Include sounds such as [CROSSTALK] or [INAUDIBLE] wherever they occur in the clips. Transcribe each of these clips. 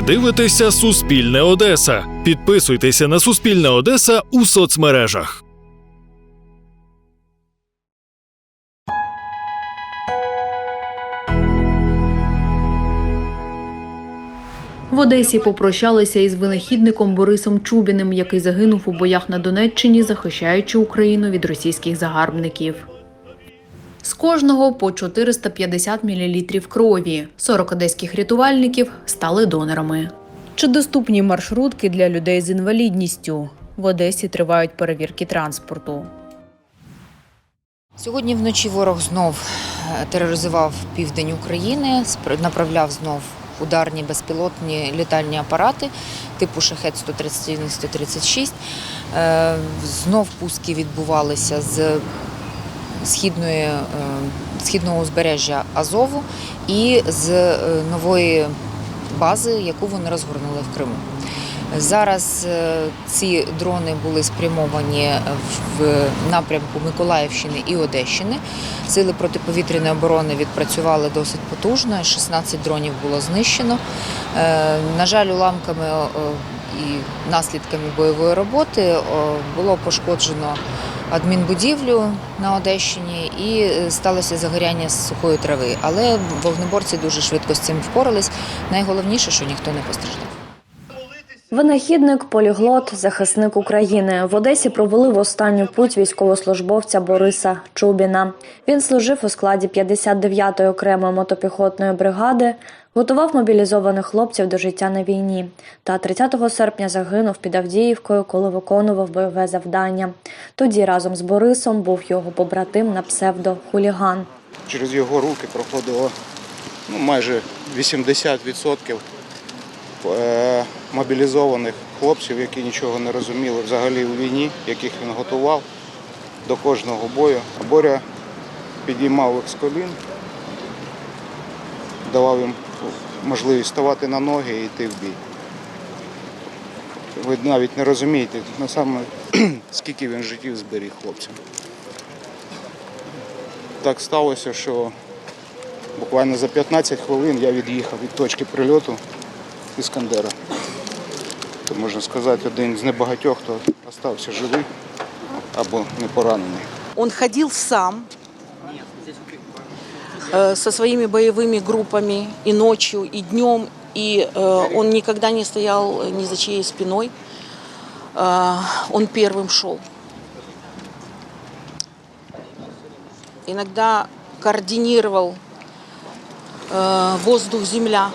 Ви дивитеся Суспільне Одеса. Підписуйтеся на Суспільне Одеса у соцмережах. В Одесі попрощалися із винахідником Борисом Чубіним, який загинув у боях на Донеччині, захищаючи Україну від російських загарбників. З кожного по 450 мл крові. 40 одеських рятувальників стали донорами. Чи доступні маршрутки для людей з інвалідністю? В Одесі тривають перевірки транспорту. Сьогодні вночі ворог знов е, тероризував південь України, направляв знов ударні безпілотні літальні апарати типу шахет 131 136. Е, Знов пуски відбувалися з східної, е, східного узбережжя Азову і з е, нової бази, яку вони розгорнули в Криму. Зараз е, ці дрони були спрямовані в напрямку Миколаївщини і Одещини. Сили протиповітряної оборони відпрацювали досить потужно. 16 дронів було знищено. На жаль, уламками і наслідками бойової роботи було пошкоджено адмінбудівлю на Одещині і е, сталося загоряння з сухої трави. Але вогнеборці дуже швидко з цим впорались. Найголовніше, що ніхто не постраждав. Винахідник, поліглот, захисник України в Одесі провели в останню путь військовослужбовця Бориса Чубіна. Він служив у складі 59-ї окремої мотопіхотної бригади, готував мобілізованих хлопців до життя на війні. Та 30 серпня загинув під Авдіївкою, коли виконував бойове завдання. Тоді разом з Борисом був його побратим на псевдо Хуліган. через його руки проходило ну, майже 80% е, мобілізованих хлопців, які нічого не розуміли взагалі у війні, яких він готував до кожного бою. Боря підіймав їх з колін, давав їм можливість ставати на ноги і йти в бій. Ви навіть не розумієте, на саме, [CLEARS THROAT] скільки він життів зберіг хлопцям. Так сталося, що буквально за 15 хвилин я від'їхав від точки прильоту Іскандера. Це можна сказати, один з небагатьох, хто залишився живий або не поранений. Он ходил сам со своими боевыми группами и ночью, и днем, и э, он никогда не стоял ни за чьей спиной. Э, Он первым шел. Иногда координировал э, воздух-земля.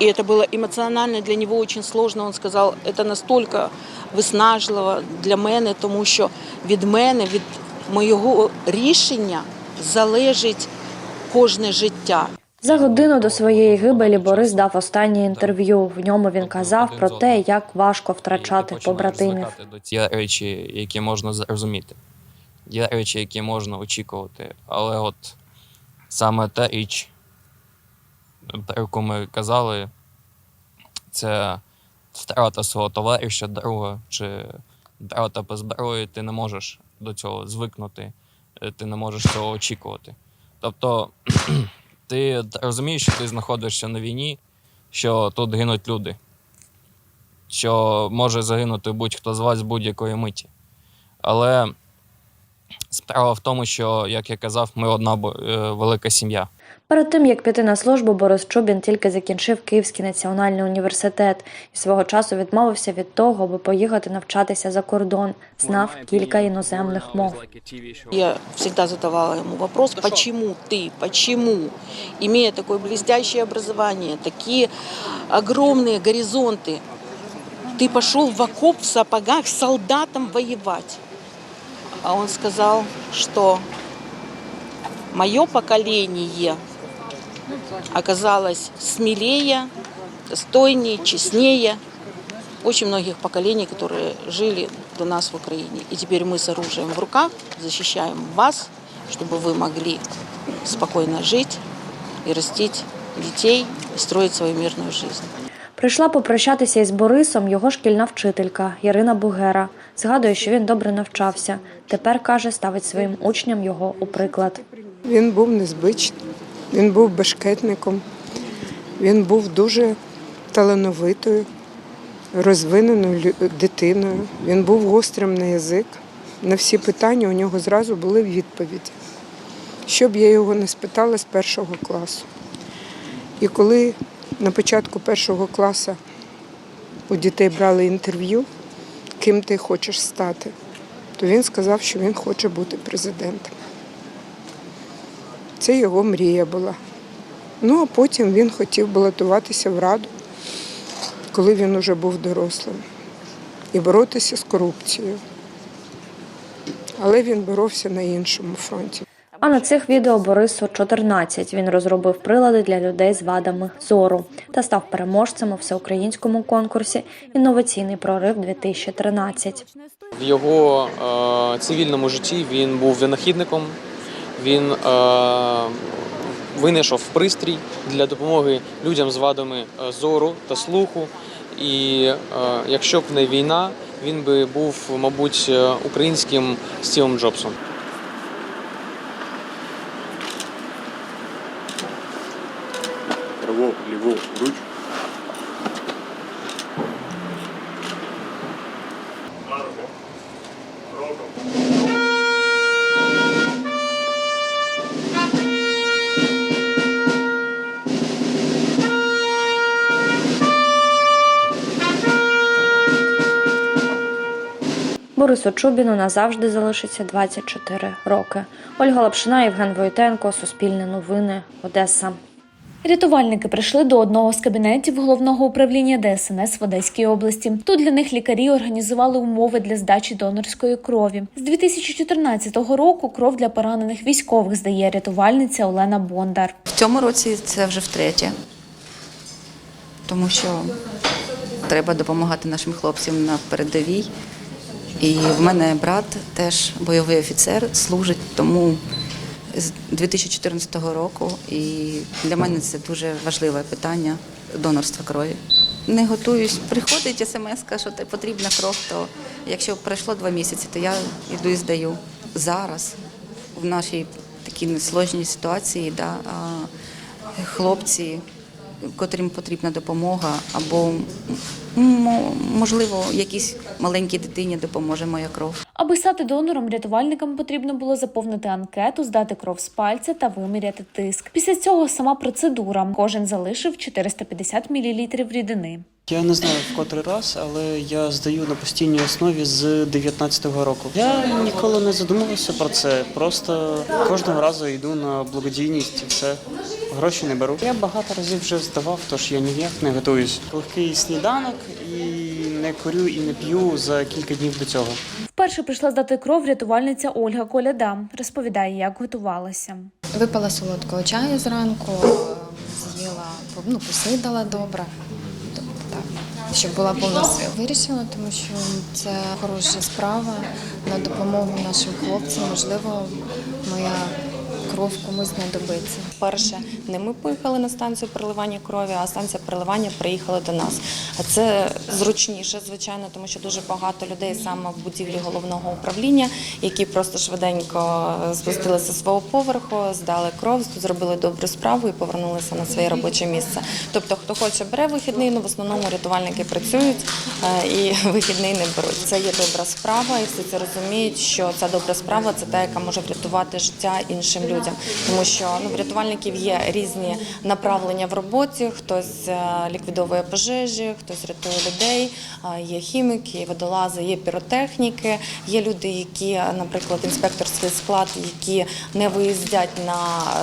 И это было эмоционально для него очень сложно. Он сказал, это настолько виснажливо для мене, тому що від мене, від моєго рішення залежить кожне життя. За годину до своєї гибелі Борис дав останнє інтерв'ю. В ньому він казав про те, як важко втрачати побратимів. до речі, які можна зрозуміти. Є речі, які можна очікувати. Але от саме та річ, про яку ми казали, це втрата свого товариша, друга чи втрата по зброї, ти не можеш до цього звикнути, ти не можеш цього очікувати. Тобто [CLEARS THROAT] ти розумієш, що ти знаходишся на війні, що тут гинуть люди що може загинути будь-хто з вас будь-якої миті. Але справа в тому, що, як я казав, ми одна бо- е, велика сім'я. Перед тим як піти на службу, Борис Чубін тільки закінчив Київський національний університет і свого часу відмовився від того, аби поїхати навчатися за кордон. Знав кілька іноземних мов. Я всегда задавала ему вопрос, почему ты, почему, имея такое блестящее образование, такие огромные горизонты, ты пошел в окоп в сапогах с солдатом воевать. А он сказал, что мое поколение оказалось смелее, достойнее, честнее очень многих поколений, которые жили до нас в Украине. И теперь мы с оружием в руках защищаем вас, чтобы вы могли спокойно жить и растить детей, и строить свою мирную жизнь. Прийшла попрощатися із Борисом його шкільна вчителька Ірина Бугера. Згадує, що він добре навчався. Тепер каже, ставить своїм учням його у приклад. Він був незвичний, він був бешкетником, він був дуже талановитою, розвиненою дитиною. Він був гострим на язик. На всі питання у нього зразу були відповіді. Щоб я його не спитала з першого класу. І коли на початку першого класу у дітей брали інтерв'ю, ким ти хочеш стати, то він сказав, що він хоче бути президентом. Це його мрія була. Ну, а потім він хотів балотуватися в Раду, коли він уже був дорослим, і боротися з корупцією. Але він боровся на іншому фронті. А на цих відео Борису 14. Він розробив прилади для людей з вадами зору та став переможцем у всеукраїнському конкурсі Інноваційний прорив 2013. В його е, цивільному житті він був винахідником. Він е, винайшов пристрій для допомоги людям з вадами е, зору та слуху. І е, якщо б не війна, він би був, мабуть, е, українським Стівом Джобсом. Борису Чубіну назавжди залишиться 24 роки. Ольга Лапшина, Євген Войтенко, Суспільне новини, Одеса. Рятувальники прийшли до одного з кабінетів головного управління ДСНС в Одеській області. Тут для них лікарі організували умови для здачі донорської крові. З 2014 року кров для поранених військових здає рятувальниця Олена Бондар. В цьому році це вже втретє, тому що треба допомагати нашим хлопцям на передовій. І в мене брат теж бойовий офіцер, служить, тому з 2014 року. І для мене це дуже важливе питання донорства крові. Не готуюсь. Приходить смс, що потрібна кров, то якщо пройшло два місяці, то я йду і здаю. Зараз в нашій такій сложній ситуації, да, хлопці, котрим потрібна допомога, або можливо, якійсь маленькій дитині допоможе моя кров. Аби стати донором, рятувальникам потрібно було заповнити анкету, здати кров з пальця та виміряти тиск. Після цього сама процедура. Кожен залишив 450 мл рідини. Я не знаю в котрий раз, але я здаю на постійній основі з 19-го року. Я ніколи не задумувався про це. Просто кожного разу йду на благодійність і все. Гроші не беру. Я багато разів вже здавав, тож я ніяк не готуюсь. Легкий сніданок і не курю і не п'ю за кілька днів до цього. Вперше прийшла здати кров рятувальниця Ольга Коляда. Розповідає, як готувалася. Випила солодкого чаю зранку, з'їла, ну, поснідала добре. Щоб була повна сила. Вирішила, тому що це хороша справа на допомогу нашим хлопцям. Можливо, моя кров комусь знадобиться. Перше, не ми поїхали на станцію переливання крові, а станція переливання приїхала до нас. А це зручніше, звичайно, тому що дуже багато людей саме в будівлі головного управління, які просто швиденько спустилися з свого поверху, здали кров, зробили добру справу і повернулися на своє робоче місце. Тобто, хто хоче бере вихідний, ну в основному рятувальники працюють е, і [LAUGHS] вихідний не беруть. Це є добра справа, і всі це розуміють, що ця добра справа це та, яка може врятувати життя іншим людям, тому що ну в рятувальників є різні направлення в роботі. Хтось е, ліквідовує пожежі, хтось рятує людей. е, Є хіміки, водолази, є піротехніки. Є люди, які, наприклад, інспекторський склад, які не виїздять на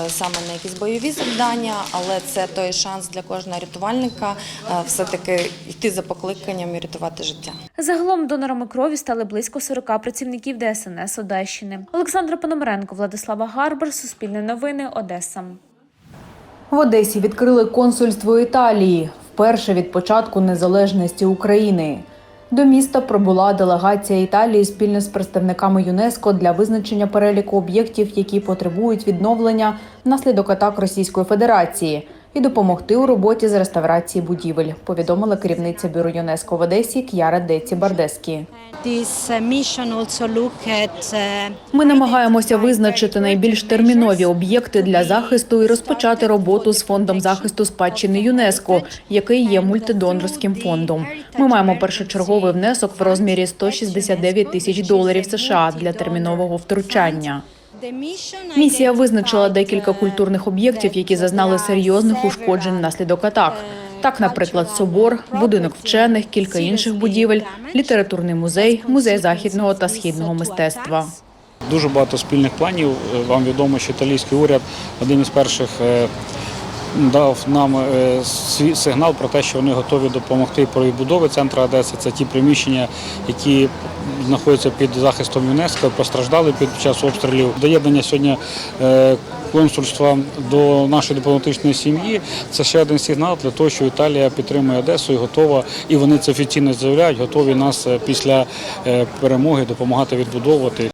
е, саме на якісь бойові завдання, але це той шанс для кожного рятувальника е, все-таки йти за покликанням і рятувати життя. Загалом донорами крові стали близько 40 працівників ДСНС Одещини. Олександра Пономаренко, Владислава Гарбар, Суспільне новини, Одеса. В Одесі відкрили консульство Італії вперше від початку незалежності України. До міста прибула делегація Італії спільно з представниками ЮНЕСКО для визначення переліку об'єктів, які потребують відновлення внаслідок атак Російської Федерації. І допомогти у роботі з реставрації будівель, повідомила керівниця бюро ЮНЕСКО в Одесі К'яра Деці Бардескі. Ми намагаємося визначити найбільш термінові об'єкти для захисту і розпочати роботу з фондом захисту спадщини ЮНЕСКО, який є мультидонорським фондом. Ми маємо першочерговий внесок в розмірі 169 тисяч доларів США для термінового втручання. Місія визначила декілька культурних об'єктів, які зазнали серйозних ушкоджень внаслідок атак. Так, наприклад, собор, будинок вчених, кілька інших будівель, літературний музей, музей західного та східного мистецтва. Дуже багато спільних планів. Е, Вам відомо, що італійський уряд один із перших е, дав нам е, сигнал про те, що вони готові допомогти при відбудові центру Одеси. Це ті приміщення, які знаходяться під захистом ЮНЕСКО, постраждали під час обстрілів. Доєднання сьогодні е, консульства до нашої дипломатичної сім'ї. Це ще один сигнал для того, що Італія підтримує Одесу і готова, і вони це офіційно заявляють, готові нас е, після перемоги допомагати відбудовувати.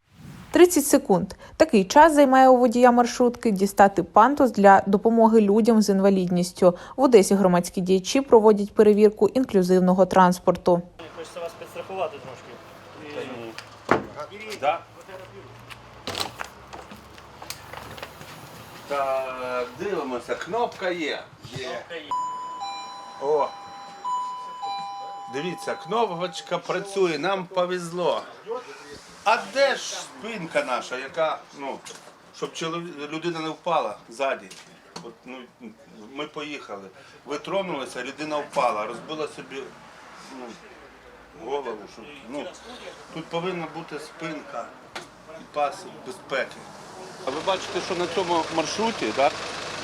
30 секунд. Такий час займає у водія маршрутки дістати пантус для допомоги людям з інвалідністю. В Одесі громадські діячі проводять перевірку інклюзивного транспорту. Хочеться вас підстрахувати трошки. Так, дивимося, кнопка є. Є. О. Дивіться, кнопочка працює, нам повезло. А де ж спинка наша, яка, ну, щоб людина не впала ззаді. От, ну, ми поїхали. Ви тронулися, людина впала, розбила собі ну, голову. Щоб, ну, тут повинна бути спинка і пас безпеки. А ви бачите, що на цьому маршруті так,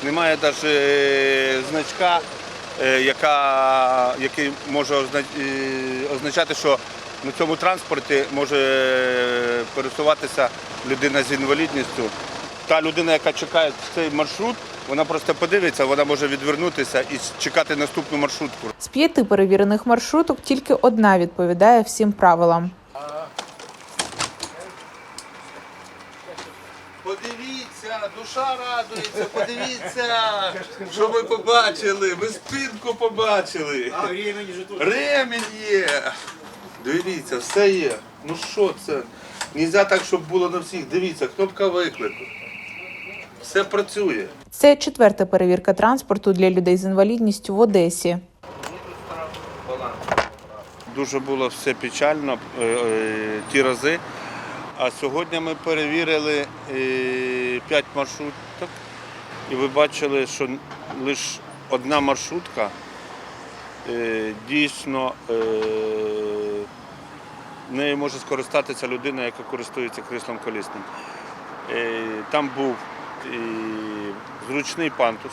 немає навіть значка, е, яка, який може е, означати, що на цьому транспорті може пересуватися людина з інвалідністю. Та людина, яка чекає цей маршрут, вона просто подивиться, вона може відвернутися і чекати наступну маршрутку. З п'яти перевірених маршруток тільки одна відповідає всім правилам. Подивіться, душа радується, подивіться, що ми побачили. Ми спинку побачили. Ремень є. Дивіться, все є. Ну що це? Нельзя так, щоб було на всіх. Дивіться, кнопка виклику. Все працює. Це четверта перевірка транспорту для людей з інвалідністю в Одесі. Дуже було все печально е, е, ті рази. А сьогодні ми перевірили 5 маршруток, і ви бачили, що лише одна маршрутка е, дійсно е, нею може скористатися людина, яка користується кріслом колісним. Е, Там був зручний пантус.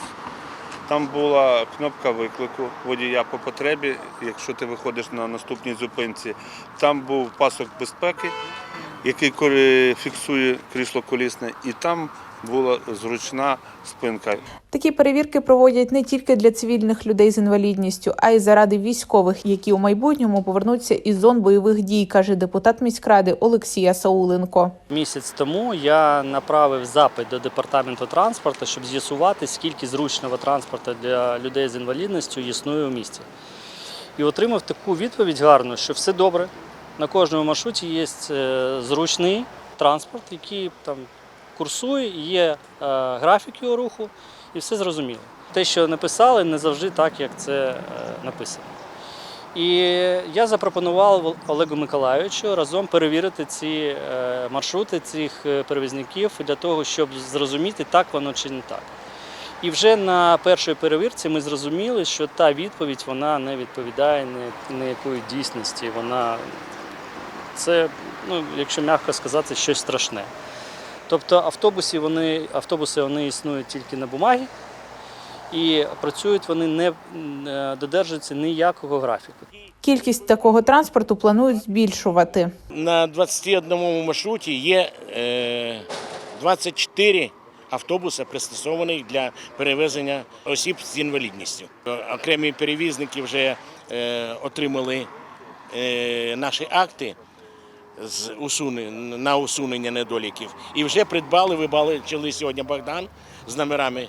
Там була кнопка виклику водія по потребі, якщо ти виходиш на наступній зупинці. Там був пасок безпеки, який фіксує крісло колісне, і там була зручна спинка. Такі перевірки проводять не тільки для цивільних людей з інвалідністю, а й заради військових, які у майбутньому повернуться із зон бойових дій, каже депутат міськради Олексія Сауленко. Місяць тому я направив запит до департаменту транспорту, щоб з'ясувати, скільки зручного транспорту для людей з інвалідністю існує у місті. І отримав таку відповідь гарну, що все добре. На кожному маршруті є е, зручний транспорт, який там курсує, є е, графік його руху, і все зрозуміло. Те, що написали, не завжди так, як це е, написано. І я запропонував Олегу Миколайовичу разом перевірити ці е, маршрути цих перевізників для того, щоб зрозуміти, так воно чи не так. І вже на першій перевірці ми зрозуміли, що та відповідь вона не відповідає ні- ніякої дійсності. Вона це, ну, якщо м'яко сказати, щось страшне. Тобто автобуси вони, автобуси вони існують тільки на бумагі, і працюють вони не е, додержуються ніякого графіку. Кількість такого транспорту планують збільшувати. На 21 маршруті є е, 24 автобуси, пристосованих для перевезення осіб з інвалідністю. Окремі перевізники вже е, отримали е, наші акти з усуне- на усунення недоліків і вже придбали, ви бачили сьогодні Богдан з номерами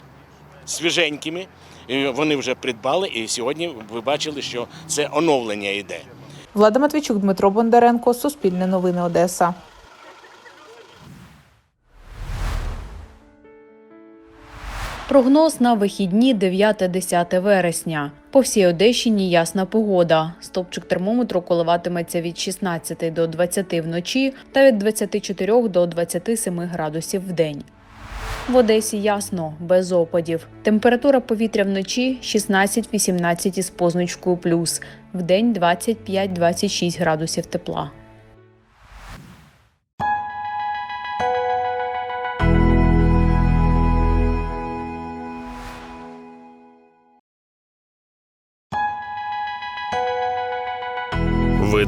свіженькими. І Вони вже придбали, і сьогодні ви бачили, що це оновлення йде. Влада Матвійчук, Дмитро Бондаренко, Суспільне новини Одеса. Прогноз на вихідні 9-10 вересня. По всій Одещині ясна погода. Стопчик термометру коливатиметься від 16 до 20 вночі та від 24 до 27 градусів в день. В Одесі ясно, без опадів. Температура повітря вночі 16-18 із позначкою плюс, в день 25-26 градусів тепла.